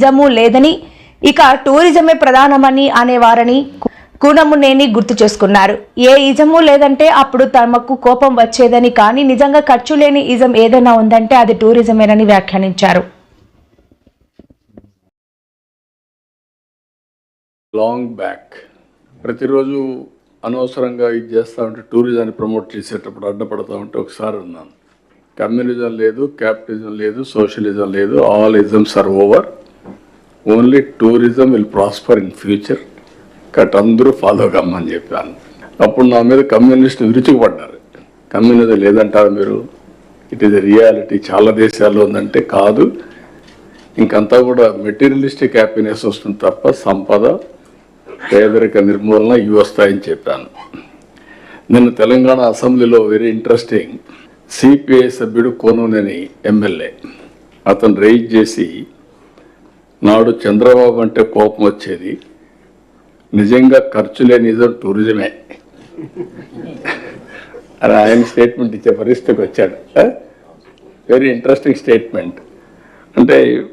నిజము లేదని ఇక టూరిజమే ప్రధానమని అనేవారని కూనమునేని గుర్తు చేసుకున్నారు. ఏ ఇజము లేదంటే అప్పుడు తమకు కోపం వచ్చేదని కానీ నిజంగా ఖర్చు లేని ఇజం ఏదైనా ఉందంటే అది టూరిజమేనని వ్యాఖ్యానించారు. లాంగ్ బ్యాక్ ప్రతిరోజు అనవసరంగా ఇది చేస్తూ ఉంటే టూరిజాన్ని ప్రమోట్ చేసేటప్పుడు అడ్డపడతా ఉంటే ఒకసారి ఉన్నాను కమ్యూనిజం లేదు క్యాపిటలిజం లేదు సోషలిజం లేదు all isms are over. Only tourism will prosper in future. Cut అందరూ ఫాలో కమ్మని చెప్పాను. అప్పుడు నా మీద కమ్యూనిస్ట్ విరుచుకుపడ్డారు. కమ్యూనిజం లేదంటారు మీరు. ఇట్ ఈస్ రియాలిటీ చాలా దేశాల్లో ఉందంటే కాదు. ఇంకంతా కూడా మెటీరియలిస్టిక్ హ్యాపీనెస్ వస్తుంది తప్ప సంపద పేదరిక నిర్మూలన ఇవి వస్తాయని చెప్పాను. నిన్న తెలంగాణ అసెంబ్లీలో వెరీ ఇంట్రెస్టింగ్ సిపిఐ సభ్యుడు కోనూనని ఎమ్మెల్యే అతను రైజ్ చేసి నాడు చంద్రబాబు అంటే కోపం వచ్చేది. నిజంగా ఖర్చు లేని నిజం టూరిజమే. అని ఆయన స్టేట్మెంట్ ఇచ్చే పరిస్థితికి వచ్చాడు. వెరీ ఇంట్రెస్టింగ్ స్టేట్మెంట్ అంటే